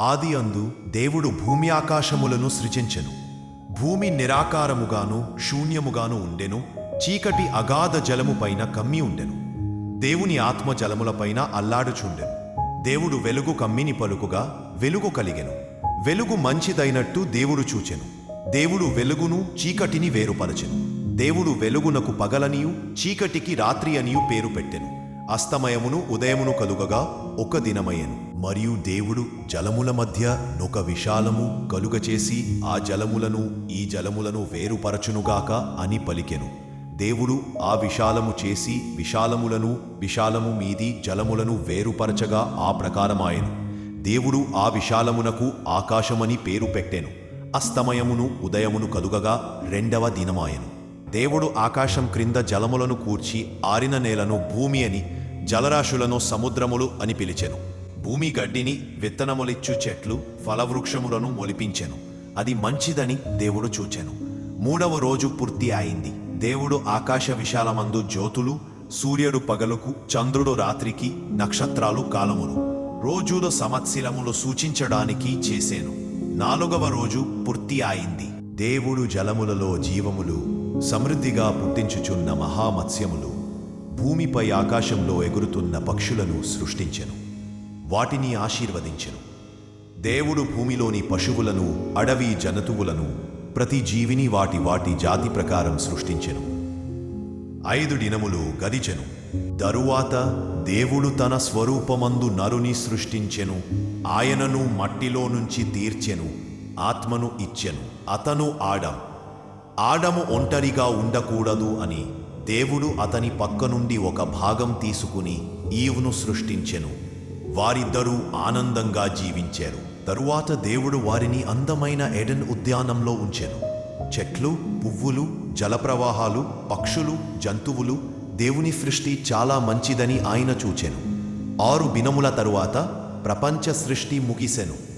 ఆది అందు దేవుడు భూమి ఆకాశములను సృజించెను. భూమి నిరాకారముగాను శూన్యముగాను ఉండెను. చీకటి అగాధ జలము పైన కమ్మి ఉండెను. దేవుని ఆత్మ జలములపైన అల్లాడుచుండెను. దేవుడు వెలుగు కమ్మిని పలుకుగా వెలుగు కలిగెను. వెలుగు మంచిదైనట్టు దేవుడు చూచెను. దేవుడు వెలుగును చీకటిని వేరుపరచెను. దేవుడు వెలుగునకు పగలనియు చీకటికి రాత్రి అనియు పేరు పెట్టెను. అస్తమయమును ఉదయమును కలుగగా ఒక దినమయను మరియు దేవుడు జలముల మధ్య నొక విశాలము కలుగచేసి ఆ జలములను ఈ జలములను వేరుపరచునుగాక అని పలికెను. దేవుడు ఆ విశాలము చేసి విశాలములను విశాలము మీది జలములను వేరుపరచగా ఆ ప్రకారమాయెను. దేవుడు ఆ విశాలమునకు ఆకాశమని పేరు పెట్టెను. అస్తమయమును ఉదయమును కలుగగా రెండవ దినమాయెను. దేవుడు ఆకాశం క్రింద జలములను కూర్చి ఆరిన నేలను భూమి అని జలరాశులను సముద్రములు అని పిలిచెను. భూమి గడ్డిని విత్తనములిచ్చు చెట్లు ఫలవృక్షములను మొలిపించెను. అది మంచిదని దేవుడు చూచెను. మూడవ రోజు పూర్తి అయింది. దేవుడు ఆకాశ విశాలమందు జ్యోతులు సూర్యుడు పగలుకు చంద్రుడు రాత్రికి నక్షత్రాలు కాలములు రోజుల సమత్సిలములు సూచించడానికి చేసేను. నాలుగవ రోజు పూర్తి అయింది. దేవుడు జలములలో జీవములు సమృద్ధిగా పుట్టించుచున్న మహామత్స్యములు. భూమిపై ఆకాశంలో ఎగురుతున్న పక్షులను సృష్టించెను. వాటిని ఆశీర్వదించెను. దేవుడు భూమిలోని పశువులను అడవి జంతువులను ప్రతి జీవిని వాటి వాటి జాతి ప్రకారం సృష్టించెను. ఐదు దినములు గదిచెను. తరువాత దేవుడు తన స్వరూపమందు నరుని సృష్టించెను. ఆయనను మట్టిలో నుంచి తీర్చెను. ఆత్మను ఇచ్చెను. అతను ఆడం. ఆడము ఒంటరిగా ఉండకూడదు అని దేవుడు అతని పక్క నుండి ఒక భాగం తీసుకుని ఈవును సృష్టించెను. వారిద్దరూ ఆనందంగా జీవించారు. తరువాత దేవుడు వారిని అందమైన ఎడెన్ ఉద్యానంలో ఉంచెను. చెట్లు పువ్వులు జలప్రవాహాలు పక్షులు జంతువులు దేవుని సృష్టి చాలా మంచిదని ఆయన చూచెను. ఆరు దినముల తరువాత ప్రపంచ సృష్టి ముగిసెను.